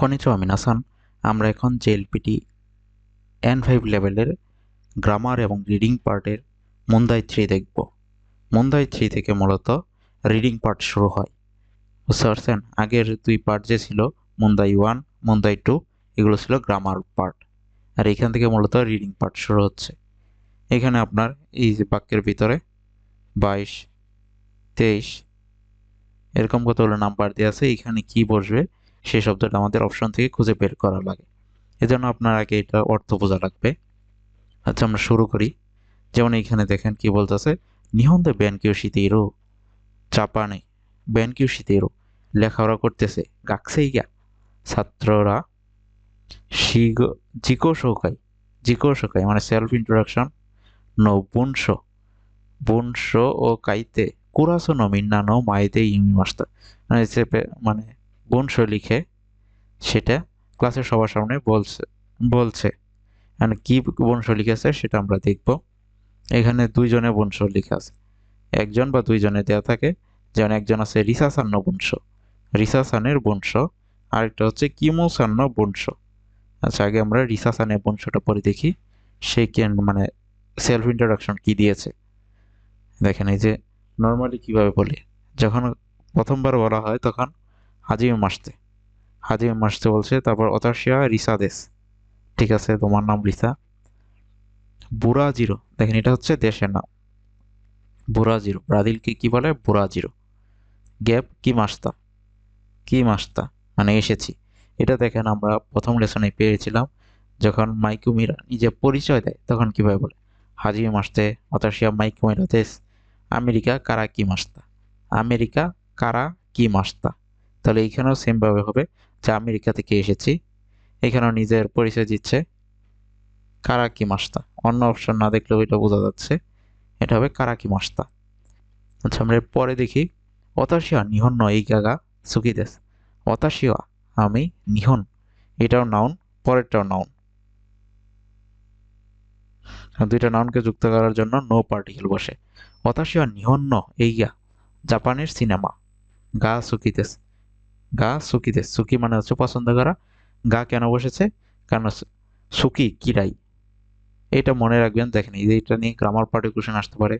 কনিচো আমি নাসান আমরা এখন জেএলপিটি এন ফাইভ লেভেলের গ্রামার এবং রিডিং পার্টের মুন্দাই থ্রি দেখব। মুন্দাই থ্রি থেকে মূলত রিডিং পার্ট শুরু হয়। বুঝতে পারছেন আগের দুই পার্ট যে ছিল মুন্দাই ওয়ান মুন্দাই টু এগুলো ছিল গ্রামার পার্ট আর এখান থেকে মূলত রিডিং পার্ট শুরু হচ্ছে। এখানে আপনার এই যে বাক্যের ভিতরে বাইশ, তেইশ, এরকম কতগুলো নাম্বার দেওয়া আছে, এখানে কি বসবে? সেই শব্দটা আমাদের অপশন থেকে খুঁজে বের করা লাগে। এজন্য আপনার আগে এটা অর্থ বোঝা লাগবে। আচ্ছা আমরা শুরু করি। যেমন এইখানে দেখেন কি বলতেছে নিহন্দে ব্যানকিউ শীতেরও জাপানে ব্যানকিউ শীতেরও লেখাপড়া করতেছে গাকসেই গা। ছাত্ররা শিগ, জিকো শোকাই জিকো শোকাই মানে সেলফ ইন্ট্রোডাকশন নো বুনশ বুনশ ও কাইতে কুরাসো নো মিন্না মাইতে ইমি মাস্টার মানে মানে বংশ লিখে সেটা ক্লাসের সবার সামনে বলছে বলছে। মানে কি বংশ লিখেছে সেটা আমরা দেখব। এখানে দুইজনে বংশ লিখা আছে। একজন বা দুইজনে দেওয়া থাকে, যেমন একজন আছে রিসাসান্ন বংশ রিসাসানের বংশ আরেকটা হচ্ছে কিমোসান্ন বংশ আচ্ছা আগে আমরা রিসাসানের বংশটা পরে দেখি। সে কেন মানে সেলফ ইন্ট্রোডাকশন কি দিয়েছে? দেখেন এই যে নর্মালি কীভাবে বলি? যখন প্রথমবার বলা হয় তখন হাজিমে মাসতে। হাজিমে মাসতে বলছে, তারপর অতাশিয়া রিসাদেস। ঠিক আছে, তোমার নাম রিসা বুড়া জিরো দেখেন এটা হচ্ছে দেশের নাম। বুড়া জিরো ব্রাজিলকে কি বলে? বুড়া জিরো গ্যাপ, কি মাস্তা? কি মাস্তা? মানে এসেছি। এটা দেখেন আমরা প্রথম লেসনে পেয়েছিলাম, যখন মাইকুমিরা নিজে পরিচয় দেয়, তখন কীভাবে বলে? হাজিমে মাসতে, অতাশিয়া মাইকুমিরা দেশ আমেরিকা, কারা কি মাস্তা? আমেরিকা, কারা কি মাস্তা? তাহলে এইখানেও সেমভাবে হবে। যে আমেরিকা থেকে এসেছি, এখানেও নিজের পরিচয় দিচ্ছে। কারাকি মাস্তা? অন্য অপশন না দেখলেও এটা বোঝা যাচ্ছে। এটা হবে কারাকি মাস্তা? আচ্ছা আমরা পরে দেখি। অতাশিয়া নিহন এই গাগা, সুকিদেস। অতাশিয়া আমি, নিহন। এটাও নাউন পরেরটাও নাউন দুইটা নাউনকে যুক্ত করার জন্য নো পার্টিকেল বসে। অতাশিয়া নিহন্ন এইগা জাপানের সিনেমা। গা, সুকিদেস। গা সুকিদেস সুকি মানে হচ্ছে পছন্দ করা। গা কেন বসেছে? কারণ সুকি, কিরাই। এটা মনে রাখবেন, দেখেন, এই যে এটা নিয়ে গ্রামার পার্টি কোশ্চেন আসতে পারে।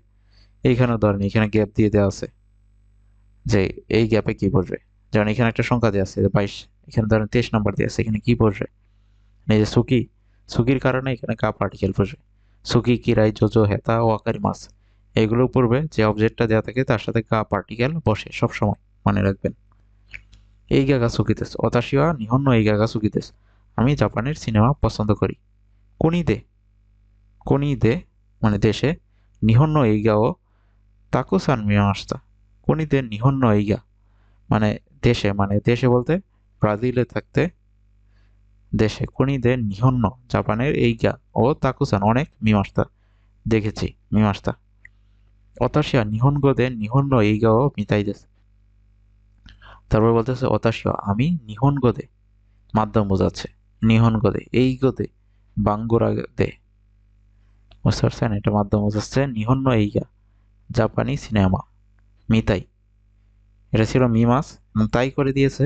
এইখানে ধরেন, এখানে গ্যাপ দিয়ে দেওয়া আছে যে এই গ্যাপে কি বসবে? যেমন এখানে একটা সংখ্যা দেওয়া আছে, বাইশ। এখানে ধরেন তেইশ নাম্বার দেওয়া আছে, এখানে কি বসবে? এই যে সুকি, সুকির কারণে এখানে কা পার্টিকেল বসবে। সুকি, কিরাই, জোজো, হেতা ও আকারি মাছ, এগুলো পূর্বে যে অবজেক্টটা দেওয়া থাকে, তার সাথে কা পার্টিকেল বসে সব সময় মনে রাখবেন। এই গাগা সুকিতেস অতাশিয়া নিহন্ন এই গাগা সুকিতেস আমি জাপানের সিনেমা পছন্দ করি কোনিদে কোনিদে মানে দেশে নিহন্ন এইগা ও তাকুসান মিয়ামাস্তা কোনিদে নিহন্ন এইগা? মানে দেশে মানে দেশে বলতে ব্রাজিলে থাকতে দেশে। কোনিদে নিহন্ন জাপানের এইগা? ও তাকুসান অনেক মিমাস্তা দেখেছি মিমাস্তা অতাশিয়া নিহনগোদে নিহন্ন এইগা ও মিতাইদেস তারপর বলতেছে, অতাশিয়া, আমি নিহন গদে। মাধ্যম বোঝাচ্ছে, নিহন গদে, এই গোদে, বাঙ্গুরা দে। বুঝতে পারছেন? এটা মাধ্যম বোঝাচ্ছে নিহন্ন এইগা, জাপানি সিনেমা, মিতাই। এটা ছিল মিমাস তাই করে দিয়েছে,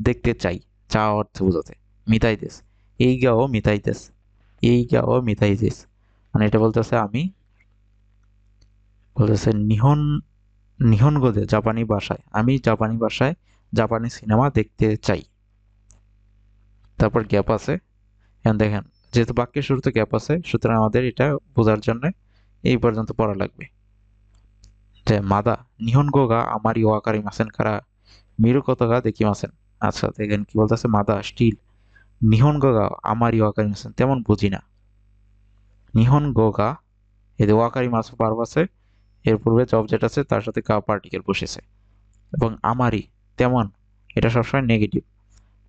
দেখতে চাই, চা অর্থ বোঝাতে, মিতাই দেশ এই গাও মিতাই দেশ এই গাও মিতাই দেশ। মানে এটা বলতেছে, আমি বলতেছে, নিহন নিহন গোদে, জাপানি ভাষায়, আমি জাপানি ভাষায় জাপানি সিনেমা দেখতে চাই। তারপর গ্যাপ আছে। এখন দেখেন, যেহেতু বাক্যের শুরুতে গ্যাপ আছে, সুতরাং আমাদের এটা বোঝার জন্য এই পর্যন্ত পড়া লাগবে। যে মাদা, নিহন গোগা, আমার ওয়াকারি মাসেন, কারা মিরু কতগা, দেখি মাসেন। আচ্ছা দেখেন কি বলতেছে, মাদা, স্টিল, নিহন গোগা, আমার ওয়াকারি মাসেন, তেমন বুঝি না। নিহন গোগা এদের ওয়াকারি মাস আছে, এর পূর্বে জব অবজেক্ট আছে, তার সাথে কা পার্টিকেল বসেছে। এবং আমারই তেমন, এটা সবসময় নেগেটিভ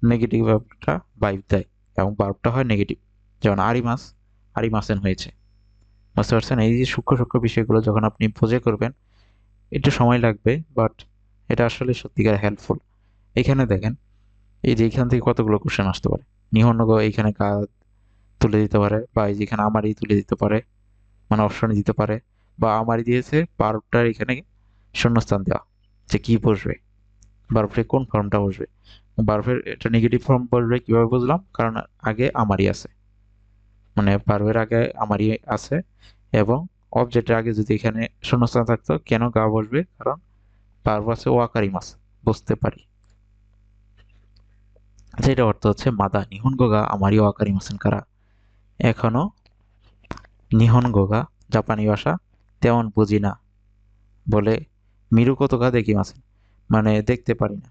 নেগেটিভ ভাবটা বাইব দেয় এবং বার্বটা হয় নেগেটিভ যেমন আরি মাস আরি মাসেন হয়েছে। বুঝতে পারছেন? এই যে সূক্ষ্ম সূক্ষ্ম বিষয়গুলো যখন আপনি বোঝে করবেন, একটু সময় লাগবে বাট এটা আসলে সত্যিকার হেল্পফুল এখানে দেখেন, এই যে এখান থেকে কতগুলো কোশ্চেন আসতে পারে? নিহনগ এইখানে কা তুলে দিতে পারে? বা এই যেখানে আমারই তুলে দিতে পারে মানে অপশনে দিতে পারে, বা আমারই দিয়েছে বার্বটার এখানে শূন্যস্থান দেওয়া। যে কি বসবে? বার্বটা কোন ফর্মটা বসবে? ভার্বের এটা নেগেটিভ ফর্ম বলবে কীভাবে বুঝলাম? কারণ আগে আমারই আছে। মানে ভার্বের আগে আমারই আছে এবং অবজেক্টের আগে যদি এখানে শূন্যস্থান থাকতো, কেন গা বসবে? কারণ ভার্ব আছে ওয়াকারি মাস বুঝতে পারি। যেটা অর্থ হচ্ছে মাদা নিহন গোগা আমারই ওয়াকারি মাসেন কারা? এখনও নিহন গোগা, জাপানি ভাষা, তেমন বুঝি না বলে মিরু কতকা দেখি মাসেন মানে দেখতে পারি না।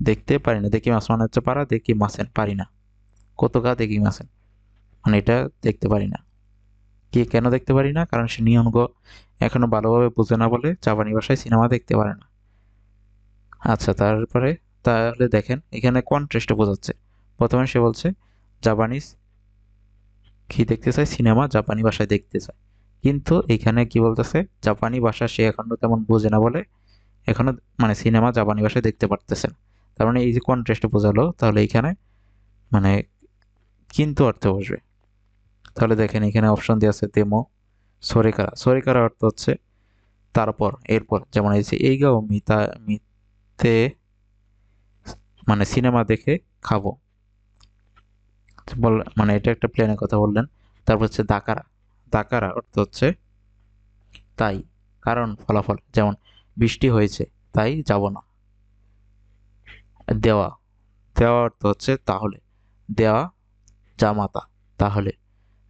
দেখতে পারি না। দেখি মাছ মানে হচ্ছে পারা দেখি মাছেন পারি না। কত গা দেখি মাছেন মানে এটা দেখতে পারি না। কি কেন দেখতে পারি না? কারণ সে নিয়নগ এখনও ভালোভাবে বুঝে না বলে জাপানি ভাষায় সিনেমা দেখতে পারে না। আচ্ছা তারপরে তাহলে দেখেন, এখানে কন্ট্রাস্টে বোঝাচ্ছে। প্রথমে সে বলছে, জাপানিজ কি দেখতে চায়? সিনেমা জাপানি ভাষায় দেখতে চায়। কিন্তু এখানে কি বলতেছে? জাপানি ভাষা সে এখনও তেমন বোঝে না বলে এখনও মানে সিনেমা জাপানি ভাষায় দেখতে পারতেছেন। তার মানে এই যে কন্ট্রাস্টে বোঝালো, তাহলে এখানে মানে কিন্তু অর্থে বসবে। তাহলে দেখেন এখানে অপশন দিয়ে আছে দেমো সরেকারা। সরেকারা অর্থ হচ্ছে তারপর, এরপর। যেমন এই যে এই গাও মিতা, মিতে মানে সিনেমা দেখে খাব। বল মানে এটা একটা প্লেনের কথা বললেন। তারপর হচ্ছে দাকারা। দাকারা অর্থ হচ্ছে তাই, কারণ ফলাফল। যেমন বৃষ্টি হয়েছে, তাই যাব না। দেওয়া দেওয়া অর্থ হচ্ছে তাহলে। দেওয়া জামাতা তাহলে।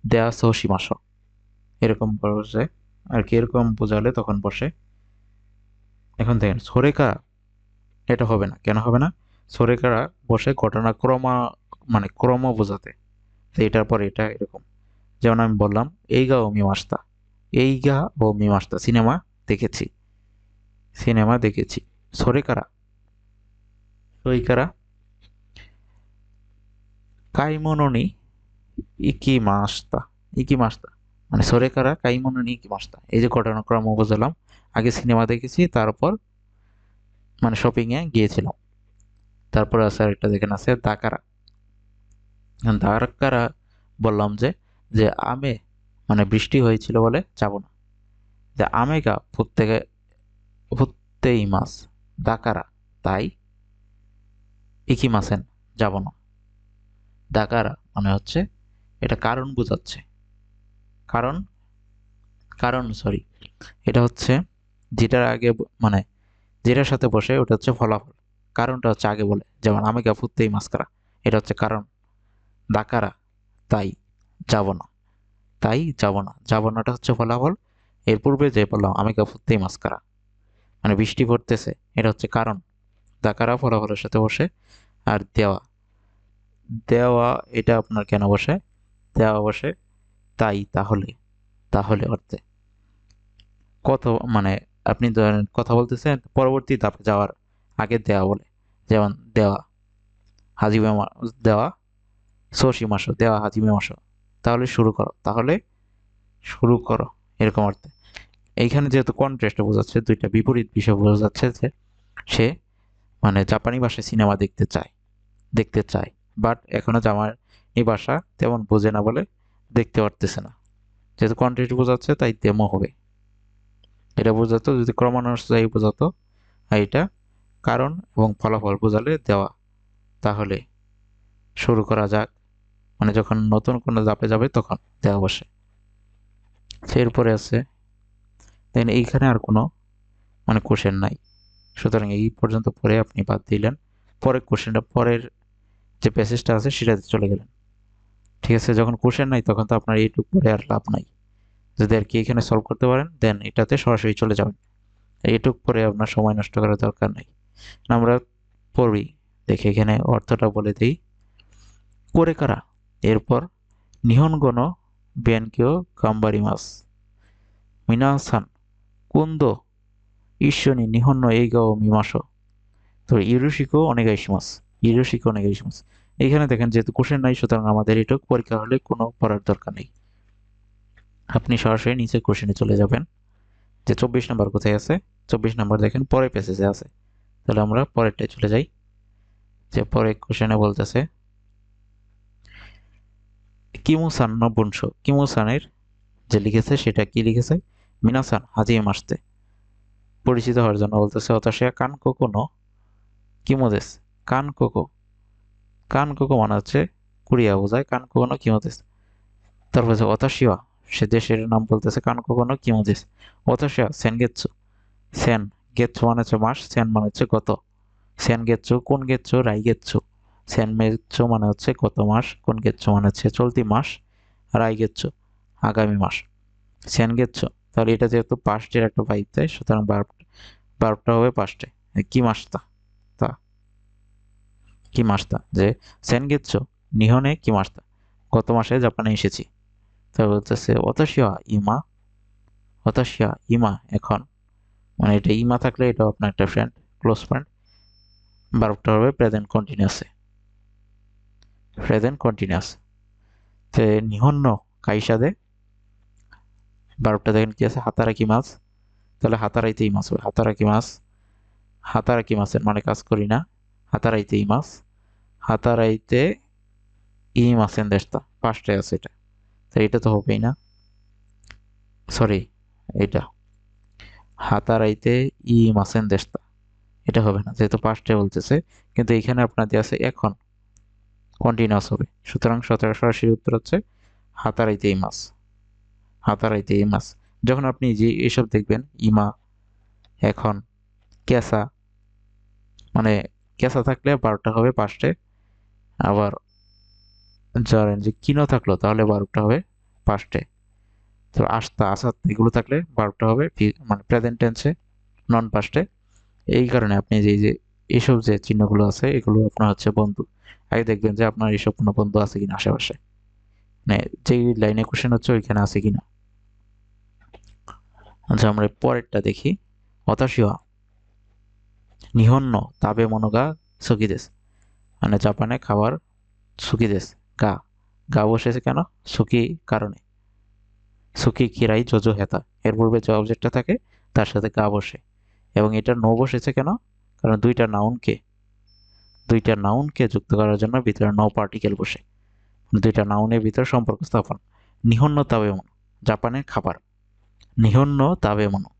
দেওয়া সহসীমাস এরকম বসে, আর কি এরকম বোঝালে তখন বসে। এখন দেখেন সরেকা এটা হবে না। কেন হবে না? সরেকারা বসে ঘটনা ক্রমা মানে ক্রম বোঝাতে। তো এটার পর এটা এরকম। যেমন আমি বললাম, এই গা ও মিমাস্তা এই গা ও মিমাস্তা সিনেমা দেখেছি। সিনেমা দেখেছি। সরেকারা সইকারা কাইমননি ইকি মাস্তা ইকি মাস্তা মানে সরেকারা কাইমননি ইকি মাস্তা এই যে ঘটনাক্রম বোঝালাম আগে সিনেমা দেখেছি, তারপর মানে শপিংয়ে গিয়েছিলাম। তারপর আছে আরেকটা দেখেন আছে, দাকারা। দাকারা বললাম যে যে আমে মানে বৃষ্টি হয়েছিল বলে যাব না। যে আমেগা প্রত্যেকে প্রত্যেই মাস দাকারা তাই? ইকি মাসেন যাব না। দাকারা মানে হচ্ছে, এটা কারণ বোঝাচ্ছে। কারণ? কারণ সরি এটা হচ্ছে, যেটার আগে মানে যেটার সাথে বসে, ওটা হচ্ছে ফলাফল। কারণটা হচ্ছে আগে বলে, যেমন আমি ফুটতেই মাস্কারা এটা হচ্ছে কারণ। দাকারা তাই, যাব না। তাই, যাব না। যাব নাটা হচ্ছে ফলাফল। এর পূর্বে যে বললাম, আমি ফুটতেই মাস্কারা মানে বৃষ্টি পড়তেছে এটা হচ্ছে কারণ। দাকারা ফলাফলের সাথে বসে আর দেওয়া। দেওয়া এটা আপনার কেন বসে? দেওয়া বসে তাই তাহলে তাহলে অর্থে। কত মানে আপনি ধরেন কথা বলতেছেন, পরবর্তী ধাপে যাওয়ার আগে দেওয়া বলে, যেমন দেওয়া হাজিমে দেওয়া সসি মাসো দেওয়া হাজিমে মাসো, তাহলে শুরু করো, তাহলে শুরু করো, এরকম অর্থে। এইখানে যেহেতু কন্ট্রাস্টে বোঝাচ্ছে, দুইটা বিপরীত বিষয় বোঝাচ্ছে যে সে মানে জাপানি ভাষায় সিনেমা দেখতে চায় দেখতে চায়। বাট এখনও জামানি ভাষা তেমন বোঝে না বলে দেখতে পারতেছে না। যেহেতু কন্ট্রাস্ট বোঝাচ্ছে, তাই দেমো হবে। এটা বোঝাতো, যদি ক্রমানুসারী বোঝাতো, আর এটা কারণ এবং ফলাফল বোঝালে দেওয়া। তাহলে শুরু করা যাক। মানে যখন নতুন কোনো ধাপে যাবে, তখন দেওয়া বসে। এরপরে আছে দেন এইখানে আর কোনো মানে কোশ্চেন নাই। সুতরাং এই পর্যন্ত পরে আপনি বাদ দিলেন। পরের কোশ্চেনটা পরের যে প্যাসেজটা আছে সেটাতে চলে গেলেন। ঠিক আছে, যখন কোশ্চেন নাই তখন তো আপনার এইটুকু পরে আর লাভ নাই। যদি আর কি এখানে সলভ করতে পারেন দেন এটাতে সরাসরি চলে যাবেন। এইটুক পরে আপনার সময় নষ্ট করার দরকার নেই। আমরা পড়ি, দেখে এখানে অর্থটা বলে দিই। করে কারা? এরপর নিহনগণ বেনকেও কাম্বারি মাস মিনাসান কুন্দ ঈশ্বনী নিহন্ন এইগাও মিমাস। তো অনেগাইশিমাস ইরুশিকো অনেগাইশিমাস এখানে দেখেন যেহেতু কোশ্চেন নাই, সুতরাং আমাদের এটুক পরীক্ষা হলে কোনো পড়ার দরকার নেই। আপনি সরাসরি নিচে কোশ্চেনে চলে যাবেন, যে চব্বিশ নাম্বার কোথায় আছে? চব্বিশ নাম্বার দেখেন পরের প্যাসেজে আছে। তাহলে আমরা পরেরটায় চলে যাই, যে পরে কোশ্চেনে বলতেছে কিমু কিমুসান নবংশ কিমুসানের যে লিখেছে সেটা কি লিখেছে? মিনাসান হাজিয়ে মাসতে পরিচিত হওয়ার জন্য বলতেছে অতসিয়া কান কোনো কিমোদেস, কান কোকো। কান কোকো মানে হচ্ছে কুড়িয়া বোঝায়, কান কোকোনো কিমোতেস তারপর হচ্ছে অতাশিয়া সে দেশের নাম বলতেছে কান কোকোনো কিমোতেস অতাশিয়া সেন গেচ্ছু সেন গেচ্ছু মানে হচ্ছে মাস, সেন মানে হচ্ছে গত। সেন গেচ্ছু কোন গেচ্ছু রাই গেচ্ছু সেন গেচ্ছু মানে হচ্ছে গত মাস, কোন গেচ্ছু মানে হচ্ছে চলতি মাস, রাই গেচ্ছু আগামী মাস। সেন গেচ্ছু তাহলে এটা যেহেতু পাস্টের একটা ভাইব দেয় সুতরাং বার্ব বার্বটা হবে পাস্টে কি মাসটা? তা, কি মাসটা? যে, সেন গেচ্ছু নিহনে কি মাসটা? গত মাসে জাপানে এসেছি। তা বলতেছে, অতসিয়া ইমা অতসিয়া ইমা এখন। মানে এটা ইমা থাকলে এটা আপনার একটা ফ্রেন্ড ক্লোজ ফ্রেন্ড বার্বটা হবে প্রেজেন্ট কন্টিনিউসে প্রেজেন্ট কন্টিনিউস তে, নিহন্ন কাইসাদে বার্বটা দেখেন কি আছে? হাতারাকি মাছ? তাহলে হাতারাইতেই মাছ হবে। হাতারাকি মাছ? হাতারাকি মাছের? মানে কাজ করি না। হাতারাইতেই মাছ। হাতারাইতে ই মাছেন দেশটা পাঁচটায় আছে এটা। তো এটা তো হবেই না। সরি এটা। হাতারাইতে ই মাছেন দেশটা এটা হবে না। যেহেতু পাঁচটায় বলতেছে, কিন্তু এখানে আপনার আপনাদের আছে এখন। কন্টিনিউয়াস হবে। সুতরাং সতেরো সরাসরি উত্তর হচ্ছে হাতারাইতে এই মাছ। হাতারাইতে এই মাছ। যখন আপনি যে এসব দেখবেন, ইমা, এখন ক্যাসা মানে ক্যাসা থাকলে বারোটা হবে পাঁচটে, আবার ধরেন যে কিনো থাকল, তাহলে বারোটা হবে পাঁচটে। তো আস্তা, আসাত, এগুলো থাকলে বারোটা হবে মানে প্রেজেন্ট টেন্সে নন পাস্টে এই কারণে আপনি যে যে এইসব যে চিহ্নগুলো আছে, এগুলো আপনার হচ্ছে বন্ধু। আগে দেখবেন যে আপনার এইসব কোনো বন্ধু আছে কিনা আশেপাশে। মানে যেই লাইনে কোশ্চেন হচ্ছে ওইখানে আছে কিনা? আচ্ছা আমরা পরেরটা দেখি। অতাশিয়া নিহন্ন তাবে মনোগা সুকিদেশ মানে জাপানে খাবার সুকিদেশ গা গা বসেছে কেন? সুকি কারণে। সুকি কিরাই জোজো হেতা। এর পূর্বে যে অবজেক্টটা থাকে, তার সাথে গা বসে। এবং এটা নো বসেছে কেন? কারণ দুইটা নাউনকে দুইটা নাউনকে যুক্ত করার জন্য ভিতরে নো পার্টিকেল বসে। দুইটা নাউনের ভিতরে সম্পর্ক স্থাপন। নিহন্ন তাবে মনো জাপানের খাবার। নিহন্ন তাবে মনো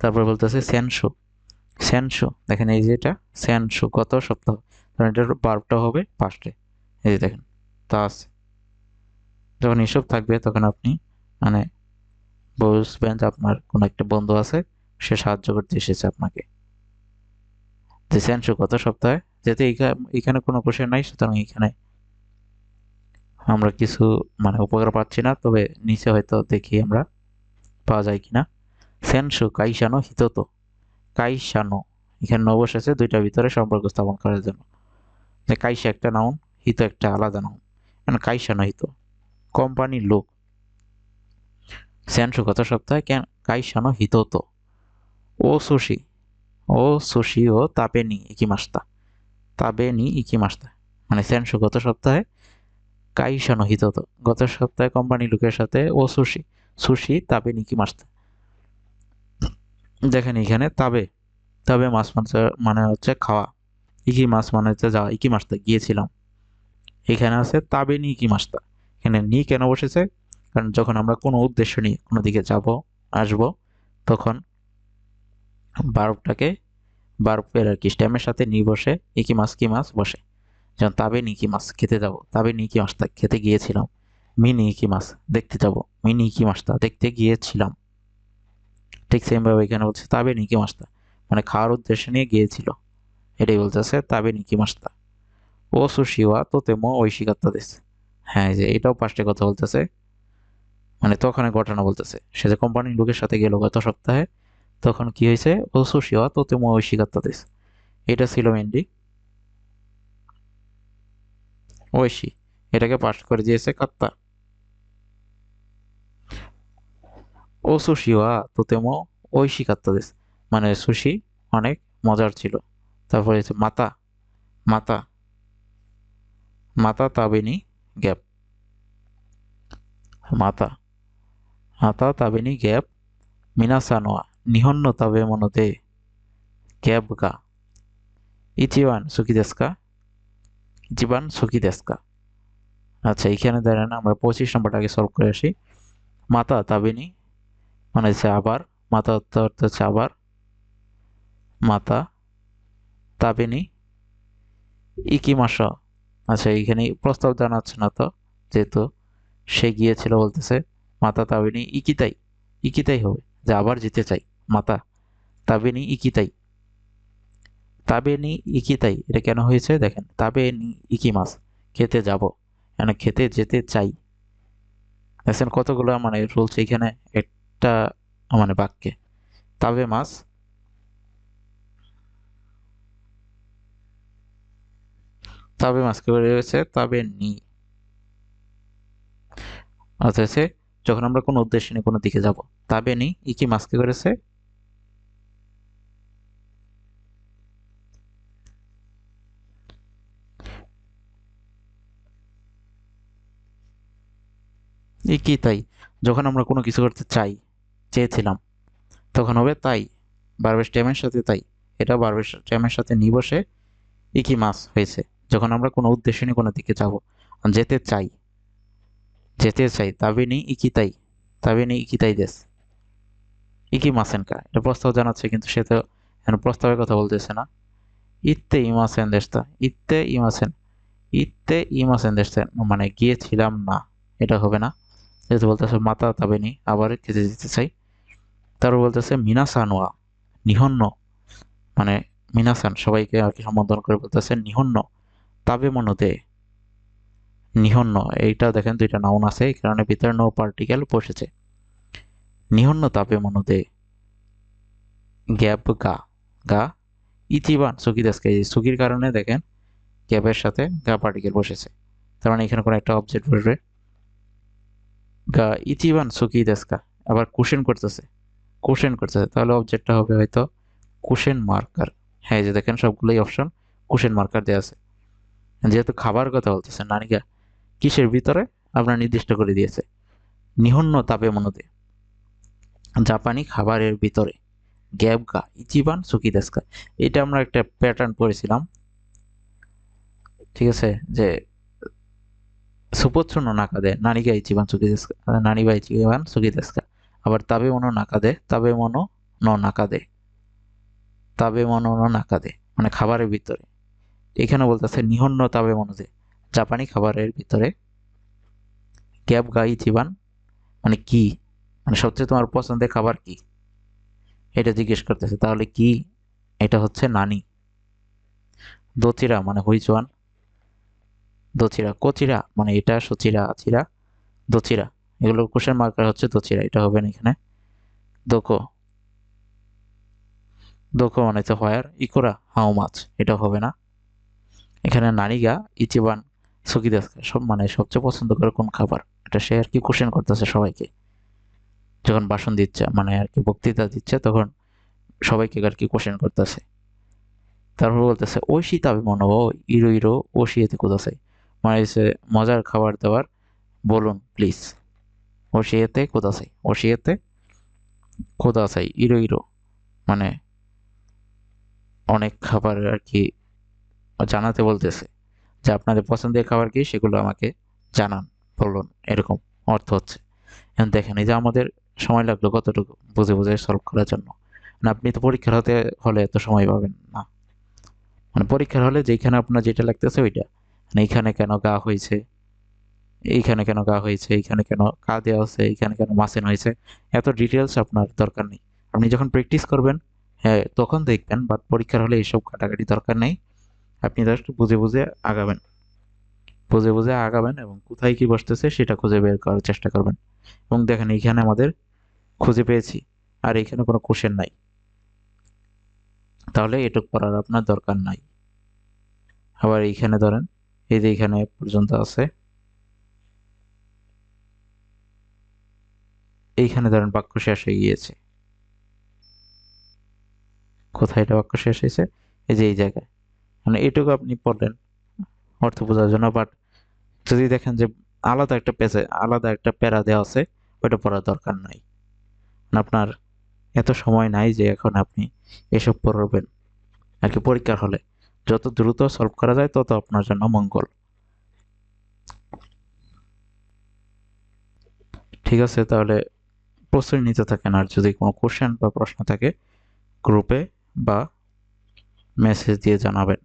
তারপর বলতেছে সেনশো সেনশো দেখেন এই যে এটা সেনশো গত সপ্তাহ। কারণ এটার বার্বটা হবে পাঁচটে এই যে দেখেন, তা আছে। যখন এসব থাকবে, তখন আপনি মানে বুঝবেন যে আপনার কোনো একটা বন্ধু আছে, সে সাহায্য করতে এসেছে আপনাকে। যে সেন্সু গত সপ্তাহে, যেহেতু এখানে কোনো কোশ্চেন নাই, সুতরাং এখানে আমরা কিছু মানে উপকার পাচ্ছি না, তবে নিচে হয়তো দেখি আমরা পাওয়া যায় কিনা। সেনসু কাইসানো হিতত। কাইসানো, এখানে ন বসেছে দুইটার ভিতরে সম্পর্ক স্থাপন করার জন্য। যে কাইসা একটা নাউন হিত একটা আলাদা নাউন মানে কাইসানো হিত। কোম্পানির লোক। সেনসু গত সপ্তাহে কেন, কাইসানো হিতত। ও সুশি ও সুশি ও তাপেনি ইকিমাস্তা। তাবেনি ইকিমাস্তা। মানে সেনসু গত সপ্তাহে কাইসানো হিততো। গত সপ্তাহে কোম্পানি লোকের সাথে ও সুশি সুশি তাবেনি ইকিমাস্তা দেখেন এখানে তাবে, তবে মাছ মানে হচ্ছে খাওয়া। ইকি মাছ মানে হচ্ছে যাওয়া, ইকি মাছটা গিয়েছিলাম। এখানে আছে তাবে নি ইকি মাছটা এখানে নি কেন বসেছে? কারণ যখন আমরা কোনো উদ্দেশ্য নিয়ে কোনো দিকে যাব, আসব, তখন বারবটাকে বারবের আর কি স্ট্যামের সাথে নি বসে, ইকি মাছ, কি মাছ বসে। যেমন তাবে নিকি মাছ খেতে যাব। তাবে নিকি মাছটা খেতে গিয়েছিলাম। মি নিকি মাছ দেখতে যাব। মি নিকি মাছটা দেখতে গিয়েছিলাম। ঠিক সেমভাবে এখানে বলছে তাবে নিকি মাছটা মানে খাওয়ার উদ্দেশ্য নিয়ে গিয়েছিল। এটাই বলতেছে তাবে নিকি মাছটা ও সুশিওয়া তো তেমো ঐশিকাত্তা দিস হ্যাঁ যে এটাও পাঁচটা কথা বলতেছে। মানে তখন ঘটনা বলতেছে। সে যে কোম্পানির লোকের সাথে গেল গত সপ্তাহে, তখন কি হয়েছে? ও সুশিওয়া তো তেমো ঐশিকাত্তা দিস এটা ছিল মেনলি ঐশী এটাকে পাশ করে দিয়েছে কাত্তা। ও সুশিওয়া তো তেমো ঐশিকাত্তা দিস মানে সুশি অনেক মজার ছিল। তারপরে মাতা মাতা মাতা তাবিনি গ্যাপ। মাতা মাতা তাবিনি গ্যাপ, মিনাসানোয়া, নিহন্ন তাবে মনতে গ্যাপ গা। ইচিবান সুকি দেশকা ইচিবান সুখী দেশকা আচ্ছা এইখানে দাঁড়ান, আমরা পঁচিশ নম্বরটাকে সলভ করে আসি। মাতা তাবিনি মানে হচ্ছে আবার, মাতা অর্থ হচ্ছে আবার। মাতা তাবেনি ইকি মাসা আচ্ছা এইখানে প্রস্তাব জানাচ্ছে না তো, যেহেতু সে গিয়েছিল বলতেছে, মাতা তাবিনী ইকিতাই ইকিতাই হবে, যে আবার যেতে চাই। মাতা তাবিনী ইকিতাই। তাবেনি ইকিতাই এটা কেন হয়েছে? দেখেন তাবে তাবেনি ইকি মাস খেতে যাব। মানে খেতে যেতে চাই? দেখছেন কতগুলো মানে রুলস এখানে একটা মানে বাক্যে। তাবে মাস তাবে মাস কে রয়েছে? তাবে নি অর্থাৎ যখন আমরা কোনো উদ্দেশ্য নিয়ে কোনো দিকে যাব তাবে নি ইকি মাসকে করেছে? কি তাই? যখন আমরা কোনো কিছু করতে চাই, চেয়েছিলাম, তখন হবে তাই। বারবেশ ট্যামের সাথে তাই। এটা বারবেশ ট্যামের সাথে নিবসে ইকি মাস হয়েছে। যখন আমরা কোনো উদ্দেশ্য নিয়ে কোনো দিকে যাব, যেতে চাই যেতে চাই, তাবে নেই ইকি তাই। তাবে নেই ইকি তাই দেশ। ইকি মাসেন কা এটা প্রস্তাব জানাচ্ছে, কিন্তু সে তো এখন প্রস্তাবের কথা বলতেছে না। ইত্তে ইমাসেন দেশটা। ইত্তে ইমাসেন ইত্তে ইমাসেন দেশটা। মানে গিয়েছিলাম না। এটা হবে না। যেহেতু বলতেছে মাতা তাবেনি আবার খেতে দিতে চাই। তারপর বলতেছে মিনাসানোয়া, নিহন্ন। মানে মিনাসান, সবাইকে আর কি সম্বোধন করে বলতেছে নিহন্ন, তাবে মনোদে নিহন্ন, এইটা দেখেন দুইটা নাউন আছে, এই কারণে ভিতরে নো পার্টিকেল বসেছে। নিহন্ন তাপে মনোদে গ্যাপ গা গা ইচিবান সুকি দেশকে সুকির কারণে দেখেন গ্যাপের সাথে গা পার্টিকেল বসেছে। তার মানে এখানে কোনো একটা অবজেক্ট বসবে। গা ইচিবান সুকি দেশকা। আবার কুশেন করতেছে। কুশেন করতেছে। তাহলে অবজেক্টটা হবে হয়তো কুশেন মার্কার হ্যাঁ যে দেখেন সবগুলোই অপশন কুশেন মার্কার দেওয়া আছে। যেহেতু খাবার কথা বলতেছে, নানিকা, কিসের ভিতরে? আপনার নির্দিষ্ট করে দিয়েছে। নিহন্ন তাপে মনোদে জাপানি খাবারের ভিতরে। গ্যাপ গা ইচিবান সুকি দেশকা। এটা আমরা একটা প্যাটার্ন পড়েছিলাম। ঠিক আছে? যে সুপচ্ছন্ন নাকাদে নানিগা ইচিবান সুকি দেশকা নানিবা ইচিবান সুকি দেশকা আবার তাবে মনো নাকাদে, তাবে মনো ন নাকাদে। তাবে মনো ন নাকাদে মানে খাবারের ভিতরে। এখানে বলতেছে, নিহন্ন তাবে মনোদে জাপানি খাবারের ভিতরে গ্যাপ গাই ইচিবান মানে কি? মানে সবচেয়ে তোমার পছন্দের খাবার কি? এটা জিজ্ঞেস করতেছে, তাহলে কি? এটা হচ্ছে নানি। দচিরা মানে হুইচওয়ান দচিরা, কচিরা মানে এটা সচিরা, আচিরা, দচিরা। এগুলো কোশ্চেন মার্কার হচ্ছে দচিরা, এটা হবে না এখানে। দোকো। দোকো মানে তো হোয়ার ইকোরা, হাউ মাছ, এটা হবে না। এখানে নারীগা, ইচিবান সুকিদাস সব মানে সবচেয়ে পছন্দ করে কোন খাবার? এটা সে আর কি কোশ্চেন করতেছে সবাইকে। যখন ভাষণ দিচ্ছে মানে আর কি বক্তৃতা দিচ্ছে, তখন সবাইকে আর কি কোশ্চেন করতেছে। তারপর বলতেছে ওই শীতাবে মনে ও, ইরো ইরো, ও শিয়েতে কোথাছে মানে হচ্ছে মজার খাবার দাবার, বলুন প্লিজ ও শিয়েতে কোথাছে ও শিয়েতে কোথাছে ইরো ইরো। মানে অনেক খাবার আর কি জানাতে বলতেছে। যে আপনাদের পছন্দের খাবার কি সেগুলো আমাকে জানান, বলুন, এরকম অর্থ হচ্ছে। এখন দেখেন, এই যে আমাদের সময় লাগল কতটুকু বুঝে বুঝে সলভ করার জন্য। মানে আপনি তো পরীক্ষার হতে হলে এত সময় পাবেন না। মানে পরীক্ষার হলে যেখানে আপনার যেটা লাগতেছে ওইটা। এইখানে কেন গা হয়েছে? এইখানে কেন গা হয়েছে? এইখানে কেন কা দেওয়া হচ্ছে এইখানে কেন মাসেন হয়েছে? এত ডিটেলস আপনার দরকার নেই। আপনি যখন প্র্যাকটিস করবেন হ্যাঁ তখন দেখবেন বাট পরীক্ষার হলে এইসব কাটাকাটি দরকার নেই। আপনি জাস্ট বুঝে বুঝে আগাবেন। বুঝে বুঝে আগাবেন এবং কোথায় কি বসতেছে সেটা খুঁজে বের করার চেষ্টা করবেন। এবং দেখেন, এইখানে আমাদের খুঁজে পেয়েছি, আর এখানে কোনো কোশ্চেন নাই। তাহলে এটুক করার আপনার দরকার নাই। আবার এইখানে ধরেন এই যে এখানে পর্যন্ত আছে। এইখানে ধরেন বাক্য শেষ হয়ে গিয়েছে। কোথায় এটা বাক্য শেষ হয়েছে? এই যে এই জায়গায়। মানে এইটুকু আপনি পড়লেন অর্থ বোঝার জন্য বাট যদি দেখেন যে আলাদা একটা পেজে আলাদা একটা প্যারা দেওয়া আছে, ওইটা পড়ার দরকার নাই। আপনার এত সময় নাই যে এখন আপনি এসব পড়বেন। আর কি পরীক্ষার হলে। যত দ্রুত সলভ করা যায়, তত আপনার জন্য মঙ্গল। ঠিক আছে, তাহলে প্রস্তুতি নিতে থাকেন, আর যদি কোনো কোশ্চেন বা প্রশ্ন থাকে গ্রুপে বা মেসেজ দিয়ে জানাবেন।